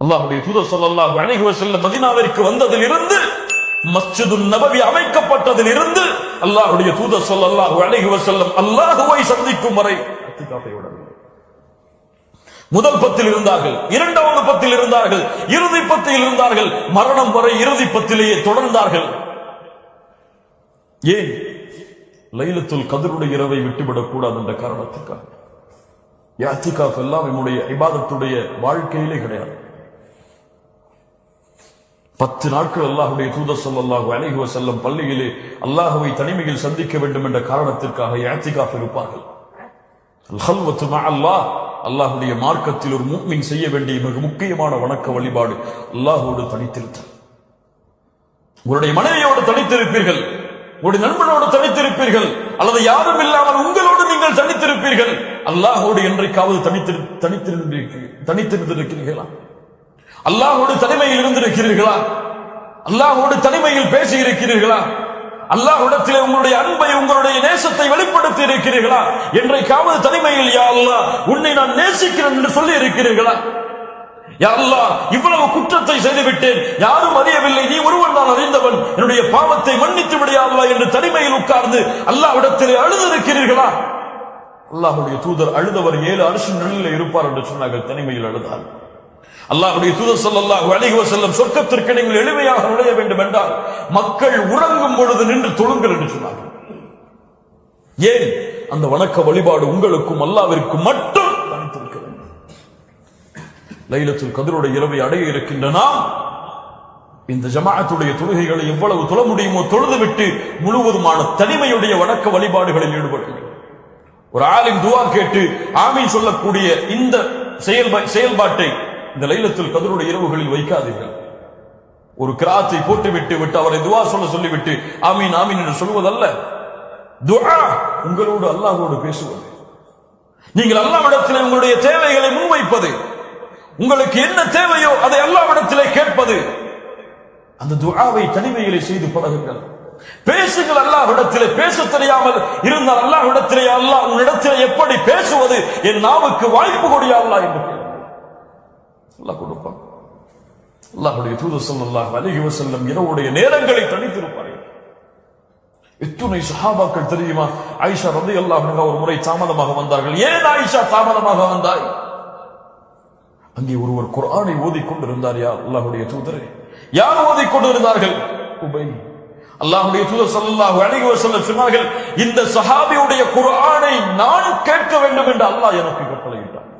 அல்லாஹ்வுடைய தூதர் ஸல்லல்லாஹு அலைஹி வஸல்லம் மதீனாவிற்கு வந்ததிலிருந்து மஸ்ஜிது நபவி அமைக்கப்பட்டதில் இருந்து அல்லாஹ்வுடைய தூதர் ஸல்லல்லாஹு அலைஹி வஸல்லம் அல்லாஹ்வை சந்திக்கும் வரை முதல் பத்தில் இருந்தார்கள் இரண்டாவது பத்தில் இருந்தார்கள் இறுதி பத்தில் இருந்தார்கள் மரணம் வரை இறுதி பத்திலேயே தொடர்ந்தார்கள். ஏன்? லைலத்துல் கதருடைய இரவை விட்டுவிடக் கூடாது என்ற காரணத்துக்காக யாத்திகாஃப் எல்லாம் இவனுடைய இபாதத்துடைய வாழ்க்கையிலே கிடையாது. பத்து நாட்கள் அல்லாஹுடைய தூதர் சொல்லாஹு அலைஹி வஸல்லம் பள்ளியிலே அல்லாஹுவை தனிமையில் சந்திக்க வேண்டும் என்ற காரணத்திற்காக யாத்திகாஃப் இருப்பார்கள். அல்லாஹ் அல்லாஹுடைய மார்க்கத்தில் ஒரு முஃமின் செய்ய வேண்டிய மிக முக்கியமான வணக்க வழிபாடு அல்லாஹோடு தனித்திருத்தல். உங்களுடைய மனைவியோடு தனித்திருப்பீர்கள். உங்களுடைய நண்பனோடு தனித்திருப்பீர்கள். அல்லது யாரும் இல்லாமல் உங்களோடு நீங்கள் தனித்திருப்பீர்கள். அல்லாஹோடு என்றைக்காவது தனித்திரு தனித்திருந்திருக்கிறீர்களா? அல்லாஹோடு தனிமையில் இருந்திருக்கிறீர்களா? அல்லாஹோடு தனிமையில் பேசி இருக்கிறீர்களா அல்லாஹ்விடத்திலே உங்களுடைய அன்பை உங்களுடைய நேசத்தை வெளிப்படுத்தி இருக்கிறீர்களா என்றைக்காவது தனிமையில் யா அல்லா உன்னை நான் நேசிக்கிறேன் என்று சொல்லி இருக்கிறீர்களா யா இவ்வளவு குற்றத்தை செய்துவிட்டேன். யாரும் அறியவில்லை. நீ ஒருவன் நான் அறிந்தவன். என்னுடைய பாவத்தை மன்னித்து விடு என்று தனிமையில் உட்கார்ந்து அல்லாஹ்விடத்திலே அழுதிருக்கிறீர்களா? அல்லாஹுடைய தூதர் அழுதவர் ஏழு அரசு நிலையில் இருப்பார் என்று சொன்னார்கள். தனிமையில் அழுதார். அல்லாஹுடைய தூதர் ஸல்லல்லாஹு அலைஹி செல்லும் சொர்க்கத்திற்கு நீங்கள் எளிமையாக நுழைய வேண்டும் என்றால் மக்கள் உறங்கும் பொழுது நின்று தொழுங்கள் என்று சொன்னார்கள். ஏன்? அந்த வணக்க வழிபாடு உங்களுக்கும் அல்லாவிற்கும் மட்டும் தனித்திருக்க வேண்டும். லைலத்தில் கதிரோட இரவை அடைய இருக்கின்ற நாம் இந்த ஜமாஅத்துடைய தொழுகைகளை எவ்வளவு தொழ முடியுமோ தொழுதுவிட்டு முழுவதுமான தனிமையுடைய வணக்க வழிபாடுகளில் ஈடுபடுங்கள் ஒரு ஆளின் துவா கேட்டு ஆமீன் சொல்லக்கூடிய இந்த செயல்பா- செயல்பாட்டை இந்த லைலத்தில் கதருடைய இரவுகளில் வைக்காதீர்கள். ஒரு கிராத்தை போட்டுவிட்டு விட்டு அவரை துவா சொல்ல சொல்லிவிட்டு ஆமீன் ஆமீன் என்று சொல்வதல்ல. துவா உங்களோடு அல்லாஹோடு பேசுவது. நீங்கள் அல்லாவிடத்தில் உங்களுடைய தேவைகளை முன்வைப்பது. உங்களுக்கு என்ன தேவையோ அதை அல்லாவிடத்திலே கேட்பது. அந்த துவாவை தனிமையிலே செய்து பழகுங்கள். பேசுங்கள் அல்லாவிடத்திலே பேச தெரியாமல் இருந்தால் அல்லாஹ்விடத்திலே அல்லாஹ் உன்னிடத்திலே எப்படி பேசுவது? என் நாவுக்கு வாய்ப்பு கொடியா அல்லாஹ் என்று அல்லாஹ் கொடுப்பான். அல்லாஹுடைய தூது சொல்லாஹ் அலிஹி வசல்லம் இரவுடைய நேரங்களை தனித்திருப்பார்கள் எத்துணை சஹாபாக்கள் தெரியுமா? ஐஷா வந்து அன்ஹா ஒரு முறை தாமதமாக வந்தார்கள். ஏன் ஆயிஷா தாமதமாக வந்தாய்? அங்கே ஒருவர் குரானை ஓதிக் கொண்டிருந்தார் யா அல்லாஹ்வுடைய தூதரே. யார் ஓதிக் கொண்டிருந்தார்கள் உபை. அல்லாஹுடைய தூதர் சல்லாஹு அழகி வசல்ல சொன்னார்கள் இந்த சஹாபியுடைய குரானை நான் கேட்க வேண்டும் என்று அல்லாஹ் எனக்கு கட்டளையிட்டார்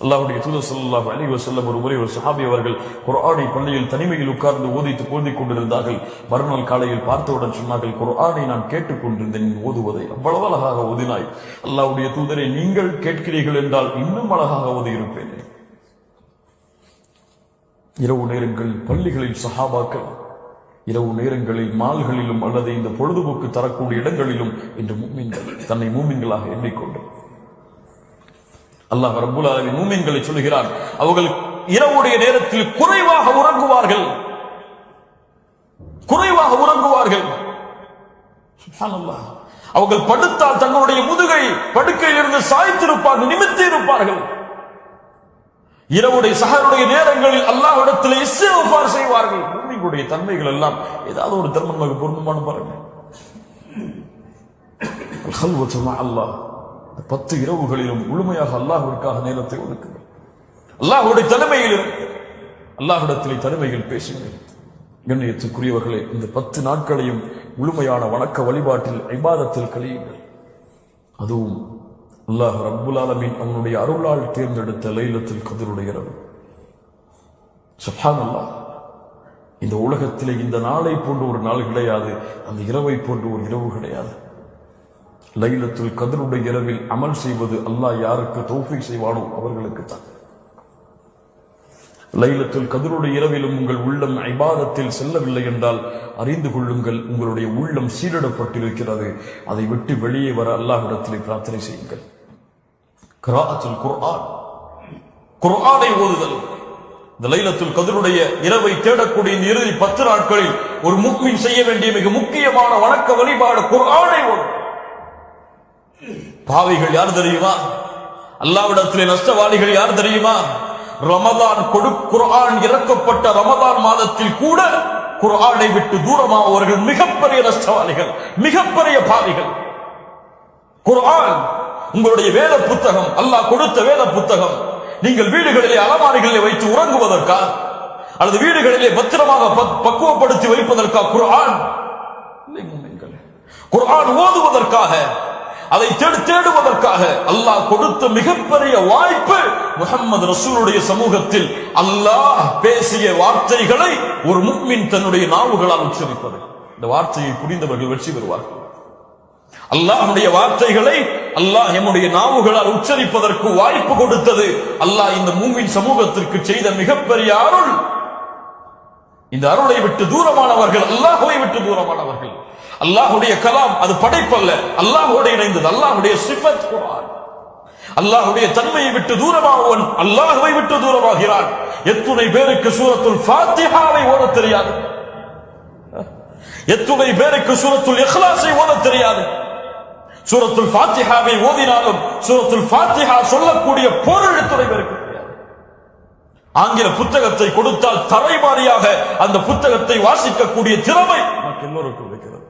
அல்லாஹுடைய தூதர் சல்லாஹு அலைஹி வஸல்லம் ஒரு முறை ஒரு சஹாபி அவர்கள் குரானை பள்ளியில் தனிமையில் உட்கார்ந்து ஓதித்து ஓதிக் கொண்டிருந்தார்கள். மறுநாள் காலையில் பார்த்தவுடன் சொன்னார்கள் குரானை நான் கேட்டுக் கொண்டிருந்தேன் ஓதுவதை. அவ்வளவு அழகாக ஓதினாய். அல்லாஹுடைய தூதரை நீங்கள் கேட்கிறீர்கள் என்றால் இன்னும் அழகாக ஓதியிருப்பேன். இரவு நேரங்களில் பள்ளிகளில் சஹாபாக்கள் இரவு நேரங்களில் மால்களிலும் அல்லது இந்த பொழுதுபோக்கு தரக்கூடிய இடங்களிலும் இன்று மூமின்கள் தன்னை மூமின்களாக எண்ணிக்கொண்டு. அல்லாஹ் ரபுல் ஆலமீன் மூமின்களை சொல்கிறார் அவர்கள் இரவுடைய நேரத்தில் குறைவாக உறங்குவார்கள். குறைவாக உறங்குவார்கள். அவர்கள் படுத்தால் தங்களுடைய முதுகை படுக்கையில் இருந்து சாய்த்திருப்பார்கள் நிமித்தி இருப்பார்கள் இரவுடைய சகருடைய நேரங்களில் அல்லாஹிடத்தில் இஸ்திக்ஃபார் செய்வார்கள். மூமிகளுடைய தன்மைகள் எல்லாம் ஏதாவது ஒரு தர்மம் நமக்கு பொருந்தமான பாருங்க. அல்லாஹ் இந்த பத்து இரவுகளிலும் முழுமையாக அல்லாஹ்விற்காக நேரத்தை ஒதுக்குங்கள். அல்லாஹுடைய தலைமையிலும் இருந்து தலைமையில் பேசுங்கள். கண்ணியத்துக்குரியவர்களே இந்த பத்து நாட்களையும் முழுமையான வணக்க வழிபாட்டில் ஐபாதத்தில் கழியுங்கள். அதுவும் அல்லாஹ் ரப்புல் ஆலமின் அவனுடைய அருளால் தேர்ந்தெடுத்த லைலத்தில் கதிருடைய இரவு. அல்லாஹ் இந்த உலகத்திலே இந்த நாளை போன்ற ஒரு நாள் கிடையாது அந்த இரவை போன்ற ஒரு இரவு கிடையாது. லைலத்தில் கதிருடைய இரவில் அமல் செய்வது அல்லாஹ் யாருக்கு தோஃபை செய்வானோ அவர்களுக்கு தான் லைலத்தில் கதிருடைய இரவிலும் உங்கள் உள்ளம் ஐபாதத்தில் செல்லவில்லை என்றால் அறிந்து கொள்ளுங்கள் உங்களுடைய உள்ளம் சீரிடப்பட்டிருக்கிறது அதை விட்டு வெளியே வர அல்லாஹ்விடத்திலே பிரார்த்தனை செய்யுங்கள். கிராத்தில் குர்ஆன். குர்ஆனை ஓதுதல். இந்த லைலத்துல் கதிருடைய இரவை தேடக்கூடிய இந்த இறுதி பத்து நாட்களில் ஒரு முக்மின் செய்ய வேண்டிய மிக முக்கியமான வணக்க வழிபாடு குர்ஆனை ஓதும். பாவிகள் யார் தெரியுமா? அல்லாவிடத்திலே நஷ்டவாளிகள் யார் தெரியுமா? ரமதான் கொடு குர்ஆன் இறக்கப்பட்ட ரமதான் மாதத்தில் கூட குர்ஆனை விட்டு தூரமானவர்கள் மிகப்பெரிய நஷ்டவாளிகள் மிகப்பெரிய பாவிகள். குர்ஆன் உங்களுடைய வேத புத்தகம் அல்லாஹ் கொடுத்த வேத புத்தகம். நீங்கள் வீடுகளிலே அலமாரிகளிலே வைத்து உறங்குவதற்கா? அல்லது வீடுகளிலே பத்திரமாக பக்- பக்குவப்படுத்தி வைப்பதற்கா குர்ஆன்? குர்ஆன் ஓதுவதற்காக அதை தேடு தேடுவதற்காக அல்லாஹ் கொடுத்த மிகப்பெரிய வாய்ப்பு முகமது ரசூலுடைய சமூகத்தில் அல்லாஹ் பேசிய வார்த்தைகளை ஒரு முக்மின் தன்னுடைய நாவுகளால் உச்சரிப்பது. இந்த வார்த்தையை புரிந்தவர்கள் வெற்றி பெறுவார்கள். அல்லாஹுடைய வார்த்தைகளை அல்லாஹ் எம்முடைய நாவுகளால் உச்சரிப்பதற்கு வாய்ப்பு கொடுத்தது. அல்லாஹ் இந்த மூமின் சமூகத்திற்கு செய்த மிகப்பெரிய அருள். இந்த அருளை விட்டு தூரமானவர்கள் அல்லாஹுவை விட்டு தூரமானவர்கள். அல்லாஹுடைய கலாம் அது படைப்பல்ல. அல்லாஹோடு இணைந்தது. அல்லாஹுடைய சிஃபத் குர்ஆன். அல்லாஹுடைய தன்மையை விட்டு தூரமாகவன் அல்லாஹுவை விட்டு தூரமாகிறான். எத்துணை பேருக்கு சூரத்துல் ஃபாத்திஹாவை ஓட தெரியாது. எத்துணை பேருக்கு சூரத்துல் இஹ்லாஸை ஓட தெரியாது. சூரத்துல் ஃபாத்திஹாவை ஓதினாலும் சூரத்துல் ஃபாத்திஹா சொல்லக்கூடிய பொருள் எத்துணை ஆங்கில புத்தகத்தை கொடுத்தால் தரைமாறியாக அந்த புத்தகத்தை வாசிக்கக்கூடிய திறமை நமக்கு எல்லோருக்கும் இருக்கிறது.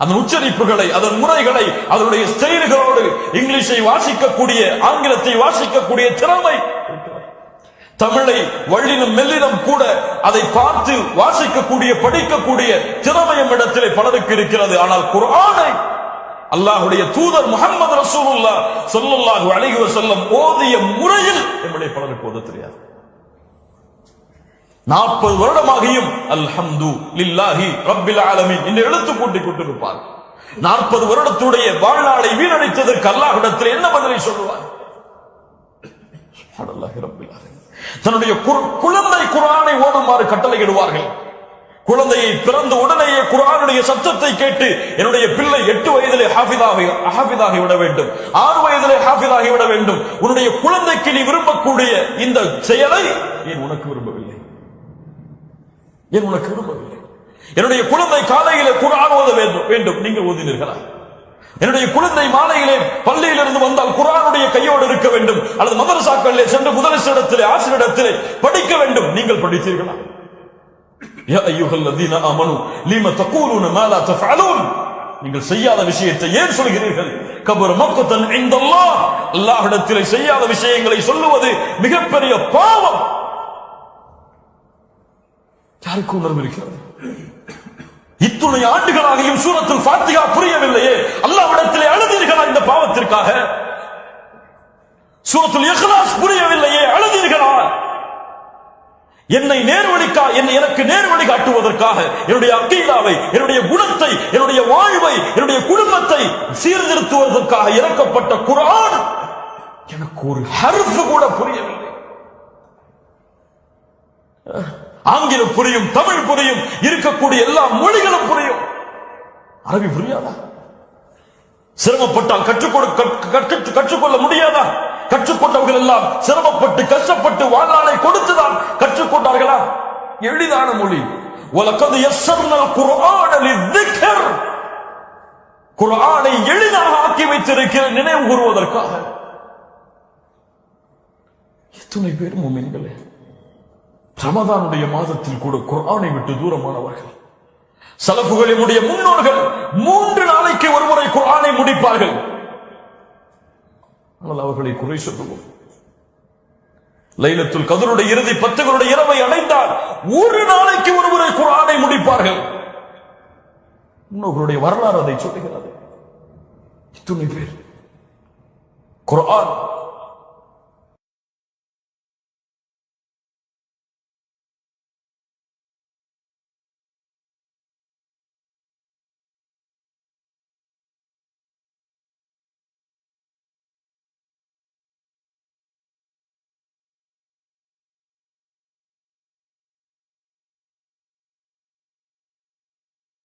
அந்த உச்சரிப்புகளை அதன் முறைகளை அதனுடைய ஸ்டைல்களோடு இங்கிலீஷை வாசிக்கக்கூடிய ஆங்கிலத்தை வாசிக்கக்கூடிய திறமை தமிழை வள்ளினம் மெல்லினம் கூட அதை பார்த்து வாசிக்கக்கூடிய படிக்கக்கூடிய திறமையும் இடத்திலே பலருக்கு இருக்கிறது. ஆனால் குரானை அல்லாஹுடைய தூதர் முகமது ரசூலுல்லா சொல்லுல்லாஹு அலைஹி வஸல்லம் ஓதிய முறையில் நம்முடைய பலருக்கு ஓத தெரியாது. நாற்பது வருடமாகியும் அல்ஹம்து லில்லாஹி ரப்பில் ஆலமீன் என்று எழுத்து கூட்டி கொண்டிருப்பார். நாற்பது வருடத்துடைய வாழ்நாளை வீணடித்ததற்கு அல்லாஹிடத்தில் என்ன பதிலை சொல்லுவார்? தன்னுடைய குர்- குழந்தை குர்ஆனை ஓடுமாறு கட்டளையிடுவார்கள். குழந்தையை பிறந்த உடனேயே குரானுடைய சத்தத்தை கேட்டு என்னுடைய பிள்ளை எட்டு வயதிலே ஹாஃபிதாகி ஹாஃபிதாகி விட வேண்டும். ஆறு வயதிலே ஹாஃபிதாகி விட வேண்டும். உன்னுடைய குழந்தைக்கு நீ விரும்பக்கூடிய இந்த செயலை ஏன் உனக்கு விரும்பவில்லை? ஏன் உனக்கு விரும்பவில்லை? என்னுடைய குழந்தை காலையிலே குரான் ஓத வேண்டும் வேண்டும். நீங்கள் ஓதினீர்களா? என்னுடைய குழந்தை மாலையிலே பள்ளியிலிருந்து வந்தால் குரானுடைய கையோடு இருக்க வேண்டும். அல்லது மதரசாக்களிலே சென்று முதலிடத்திலே ஆசிரியரிடத்திலே படிக்க வேண்டும். நீங்கள் படித்தீர்களா? யா அய்யுஹல்லதீன ஆமனு லீம தகூலுன மா லா தஃஅலூன் நீங்கள் செய்யாத விஷயத்தை ஏன் சொல்கிறீர்கள் கபர் மக்கத்தன் இந்தல்லாஹ் அல்லாஹ்விடத்திலே செய்யாத விஷயங்களை சொல்லுவது மிகப்பெரிய பாவம் யாருக்கு உணர்வு இருக்கிறது இத்துணை ஆண்டுகளாகியும் சூரத்தில் ஃபாத்திகா புரியவில்லையே அல்லாஹ்விடத்திலே அழுதீர்களா இந்த பாவத்திற்காக சூரத்தில் இக்லாஸ் புரியவில்லையே அழுதீர்களா என்னை நேர்வழிக்கா என்னை எனக்கு நேர்வழி காட்டுவதற்காக என்னுடைய அக்கீதாவை என்னுடைய குணத்தை என்னுடைய வாழ்வை என்னுடைய குடும்பத்தை சீர்திருத்துவதற்காக இறக்கப்பட்ட குரான் எனக்கு ஒரு ஹர்ஃப் கூட புரியவில்லை. ஆங்கிலம் புரியும் தமிழ் புரியும் இருக்கக்கூடிய எல்லா மொழிகளும் புரியும். அரபி புரியாதா? சிரமப்பட்டால் கற்றுக்கொடு கற்று- கற்றுக்கொள்ள முடியாதா? கற்றுக்கொண்டவர்கள் எல்லாம் சிரமப்பட்டு கஷ்டப்பட்டு வாழ்நாளை கொடுத்துதான் கற்றுக்கொண்டார்களா? எளிதான மொழி. உலகது எஸ்எம்எல் குர்ஆன லிذிக்ர் குர்ஆனை எளிதாக ஆக்கி வைத்திருக்கிற நினைவு கூறுவதற்காக. எத்தனை பேர் முமின்களே ரமதானுடைய மாதத்தில் கூட குரானை விட்டு தூரமானவர்கள். சலப்புகளினுடைய முன்னோர்கள் மூன்று நாளைக்கு ஒருமுறை குரானை முடிப்பார்கள். ஆனால் அவர்களை குறை சொல்லுவோம். லைலத்துல் கதருடைய இறுதி பத்துகளுடைய இரவை அடைந்தால் ஒரு நாளைக்கு ஒருமுறை குரானை முடிப்பார்கள். முன்னோர்களுடைய வரலாறு அதை சொல்லுகிறது. இத்துணை பேர். குரான்